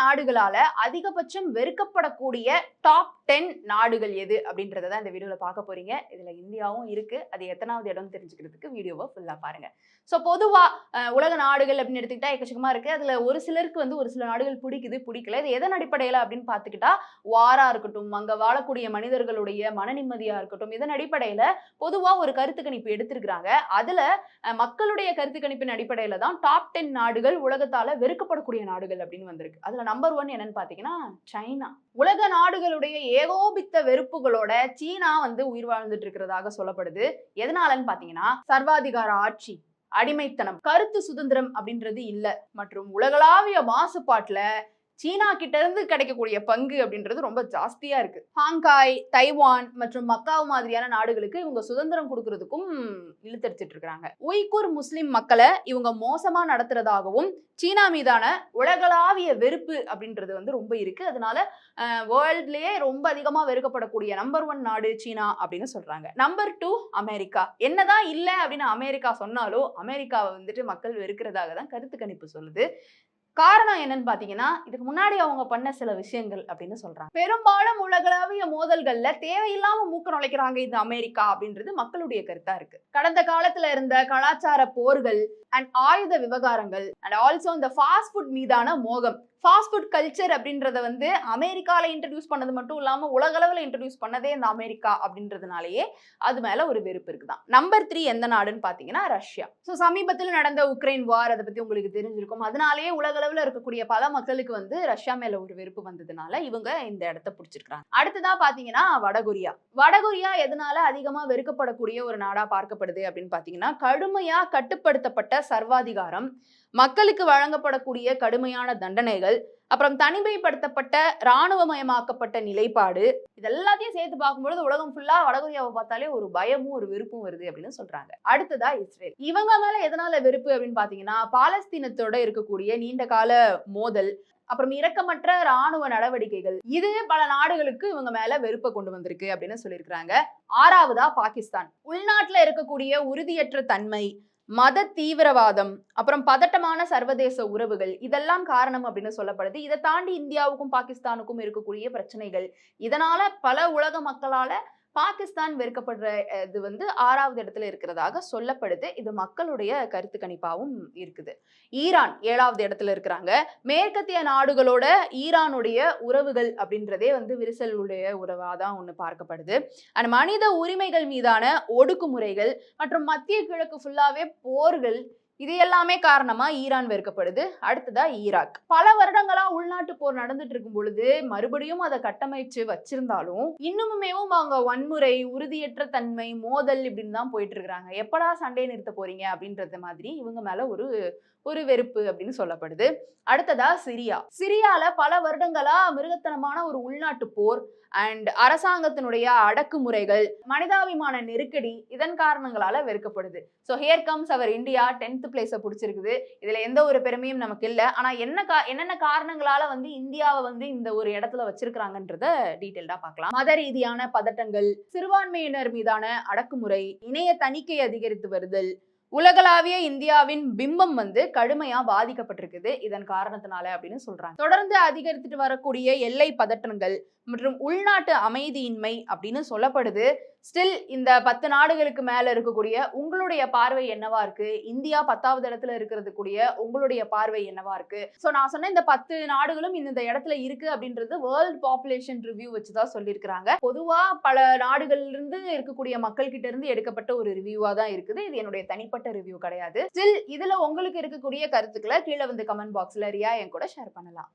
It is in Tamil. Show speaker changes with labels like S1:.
S1: நாடுகளால அதிகபட்சம் வெறுக்கப்படக்கூடிய டாப் டென் நாடுகள் எது அப்படின்றத தான் இந்த வீடியோவில் பார்க்க போறீங்க. இதுல இந்தியாவும் இருக்கு. அது எத்தனாவது இடம் தெரிஞ்சுக்கிறதுக்கு வீடியோவை ஃபுல்லா பாருங்க. ஸோ பொதுவா உலக நாடுகள் அப்படின்னு எடுத்துக்கிட்டா எக்கச்சக்கமா இருக்கு. அதுல ஒரு சிலருக்கு வந்து ஒரு சில நாடுகள் பிடிக்குது பிடிக்கல. இது எதன் அடிப்படையில் அப்படின்னு பார்த்துக்கிட்டா வாரா இருக்கட்டும் அங்க வாழக்கூடிய மனிதர்களுடைய மன நிம்மதியா இருக்கட்டும் இதன் அடிப்படையில பொதுவா ஒரு கருத்து கணிப்பு எடுத்திருக்கிறாங்க. அதுல மக்களுடைய கருத்து கணிப்பின் அடிப்படையில தான் டாப் டென் நாடுகள் உலகத்தால வெறுக்கப்படக்கூடிய நாடுகள் அப்படின்னு வந்திருக்கு. அதுல நம்பர் ஒன் என்னன்னு பார்த்தீங்கன்னா சைனா. உலக நாடுகளுடைய ஏகோபித்த வெறுப்புகளோட சீனா வந்து உயிர் வாழ்ந்துட்டு இருக்கிறதாக சொல்லப்படுது. எதனாலன்னு பார்த்தீங்கன்னா சர்வாதிகார ஆட்சி அடிமைத்தனம் கருத்து சுதந்திரம் அப்படின்றது இல்லை. மற்றும் உலகளாவிய மாசுபாட்டில் சீனா கிட்ட இருந்து கிடைக்கக்கூடிய பங்கு அப்படின்றது ரொம்ப ஜாஸ்தியா இருக்கு. ஹாங்காய் தைவான் மற்றும் மக்காவ் மாதிரியான நாடுகளுக்கு இவங்க சுதந்திரம் கொடுக்கறதுக்கும் இழுத்தடிச்சிட்டு இருக்காங்க. உய்குர் முஸ்லிம் மக்களை இவங்க மோசமா நடத்துறதாகவும் சீனா மீதான உலகளாவிய வெறுப்பு அப்படின்றது வந்து ரொம்ப இருக்கு. அதனால வேர்ல்ட்லயே ரொம்ப அதிகமா வெறுக்கப்படக்கூடிய நம்பர் ஒன் நாடு சீனா அப்படின்னு சொல்றாங்க. Number two America. என்னதான் இல்லை அப்படின்னு அமெரிக்கா சொன்னாலும் அமெரிக்காவை வந்துட்டு மக்கள் வெறுக்கிறதாக தான் கருத்து கணிப்பு சொல்லுது. காரணம் என்னன்னு பாத்தீங்கன்னா இதுக்கு முன்னாடி அவங்க பண்ண சில விஷயங்கள் அப்படின்னு சொல்றாங்க. பெரும்பாலும் உலகளாவிய மோதல்கள்ல தேவையில்லாம மூக்க நுழைக்கிறாங்க இந்த அமெரிக்கா அப்படின்றது மக்களுடைய கருத்தா இருக்கு. கடந்த காலத்துல இருந்த கலாச்சார போர்கள் அண்ட் ஆயுத விவகாரங்கள் அண்ட் ஆல்சோ இந்த ஃபாஸ்ட் ஃபுட் மீதான மோகம். ஃபாஸ்ட் ஃபுட் கல்ச்சர் அப்படின்றத வந்து அமெரிக்கால இன்ட்ரடியூஸ் பண்ணது மட்டும் இல்லாம உலகளவில் இன்ட்ரடியூஸ் பண்ணதே இந்த அமெரிக்கா அப்படின்றதுனாலயே அது மேல ஒரு வெறுப்பு இருக்குதான். நம்பர் த்ரீ எந்த நாடுன்னு பாத்தீங்கன்னா ரஷ்யா. ஸோ சமீபத்தில் நடந்த உக்ரைன் வார் அதை பத்தி உங்களுக்கு தெரிஞ்சிருக்கும். அதனாலேயே உலகளவில் இருக்கக்கூடிய பல மக்களுக்கு வந்து ரஷ்யா மேல ஒரு வெறுப்பு வந்ததுனால இவங்க இந்த இடத்த பிடிச்சிருக்கிறாங்க. அடுத்ததா பாத்தீங்கன்னா வடகொரியா. வடகொரியா எதனால அதிகமா வெறுக்கப்படக்கூடிய ஒரு நாடா பார்க்கப்படுது அப்படின்னு பாத்தீங்கன்னா கடுமையா கட்டுப்படுத்தப்பட்ட சர்வாதிகாரம் மக்களுக்கு வழங்கப்படக்கூடிய கடுமையான தண்டனைகள் அப்புறம் தனிமைப்படுத்தப்பட்ட இராணுவமயமாக்கப்பட்ட நிலைப்பாடு இதெல்லாத்தையும் சேர்த்து பார்க்கும்பொழுது உலகம் ஃபுல்லா வடகொரியாவை பார்த்தாலே ஒரு பயமும் ஒரு வெறுப்பும் வருது அப்படின்னு சொல்றாங்க. அடுத்ததா இஸ்ரேல். இவங்க மேல எதனால வெறுப்பு அப்படின்னு பாத்தீங்கன்னா பாலஸ்தீனத்தோட இருக்கக்கூடிய நீண்ட கால மோதல் அப்புறம் இரக்கமற்ற ராணுவ நடவடிக்கைகள் இது பல நாடுகளுக்கு இவங்க மேல வெறுப்பை கொண்டு வந்திருக்கு அப்படின்னு சொல்லியிருக்கிறாங்க. ஆறாவதா பாகிஸ்தான். உள்நாட்டுல இருக்கக்கூடிய உறுதியற்ற தன்மை மத தீவிரவாதம் அப்புறம் பதட்டமான சர்வதேச உறவுகள் இதெல்லாம் காரணம் அப்படின்னு சொல்லப்படுது. இதை தாண்டி இந்தியாவுக்கும் பாகிஸ்தானுக்கும் இருக்கக்கூடிய பிரச்சனைகள். இதனால பல உலக மக்களால பாகிஸ்தான் வெறுக்கப்படுற இது வந்து ஆறாவது இடத்துல இருக்கிறதாக சொல்லப்படுது. இது மக்களுடைய கருத்து கணிப்பாகவும் இருக்குது. ஈரான் ஏழாவது இடத்துல இருக்கிறாங்க. மேற்கத்திய நாடுகளோட ஈரானுடைய உறவுகள் அப்படின்றதே வந்து விரிசலுடைய உறவாக தான் ஒன்று பார்க்கப்படுது. அண்ட் மனித உரிமைகள் மீதான ஒடுக்குமுறைகள் மற்றும் மத்திய கிழக்கு ஃபுல்லாகவே போர்கள் இது எல்லாமே காரணமா ஈரான் வெறுக்கப்படுது. அடுத்ததா ஈராக். பல வருடங்களா உள்நாட்டு போர் நடந்துட்டு இருக்கும் பொழுது மறுபடியும் அதை கட்டமைச்சு வச்சிருந்தாலும் இன்னுமுமேவும் அவங்க வன்முறை உறுதியற்ற தன்மை மோதல் இப்படின்னு தான் போயிட்டு இருக்கிறாங்க. எப்படா சண்டை நிறுத்த போறீங்க அப்படின்றது மாதிரி இவங்க மேல ஒரு ஒரு வெறுப்பு அப்படின்னு சொல்லப்படுது. அடுத்ததா சிரியா. சிரியால பல வருடங்களா மிருகத்தனமான ஒரு உள்நாட்டு போர் அண்ட் அரசாங்கத்தினுடைய அடக்குமுறைகள் மனிதாபிமான நெருக்கடி இதன் காரணங்களால வெறுக்கப்படுது. So here comes our India tenth பிளேஸை பிடிச்சிருக்குது. இதில் எந்த ஒரு பெருமையும் நமக்கு இல்லை. ஆனால் என்ன கா என்னென்ன காரணங்களால் வந்து இந்தியாவை வந்து இந்த ஒரு இடத்துல வச்சிருக்கிறாங்கன்றத டீட்டெயில்டாக பார்க்கலாம். மத ரீதியான பதட்டங்கள் சிறுபான்மையினர் மீதான அடக்குமுறை இணைய தணிக்கை அதிகரித்து வருதல் உலகளாவிய இந்தியாவின் பிம்பம் வந்து கடுமையா பாதிக்கப்பட்டிருக்குது. இதன் காரணத்தினால அப்படின்னு சொல்றாங்க. தொடர்ந்து அதிகரித்துட்டு வரக்கூடிய எல்லை பதற்றங்கள் மற்றும் உள்நாட்டு அமைதியின்மை அப்படின்னு சொல்லப்படுது. ஸ்டில் இந்த பத்து நாடுகளுக்கு மேல இருக்கக்கூடிய உங்களுடைய பார்வை என்னவா இருக்கு? இந்தியா பத்தாவது இடத்துல இருக்கிறது கூடிய உங்களுடைய பார்வை என்னவா இருக்கு? ஸோ நான் சொன்ன இந்த பத்து நாடுகளும் இந்த இடத்துல இருக்கு அப்படின்றது வேர்ல்ட் பாப்புலேஷன் ரிவ்யூ வச்சுதான் சொல்லியிருக்கிறாங்க. பொதுவா பல நாடுகள்ல இருந்து இருக்கக்கூடிய மக்கள் கிட்ட இருந்து எடுக்கப்பட்ட ஒரு ரிவ்யூவா தான் இருக்குது. இது என்னுடைய தனிப்பட்ட தனிப்பட்ட ரிவ்யூ கிடையாது. ஸ்டில் இதுல உங்களுக்கு இருக்கக்கூடிய கருத்துக்களை கீழே வந்து கமெண்ட் பாக்ஸ்ல ரியா என் கூட ஷேர் பண்ணலாம்.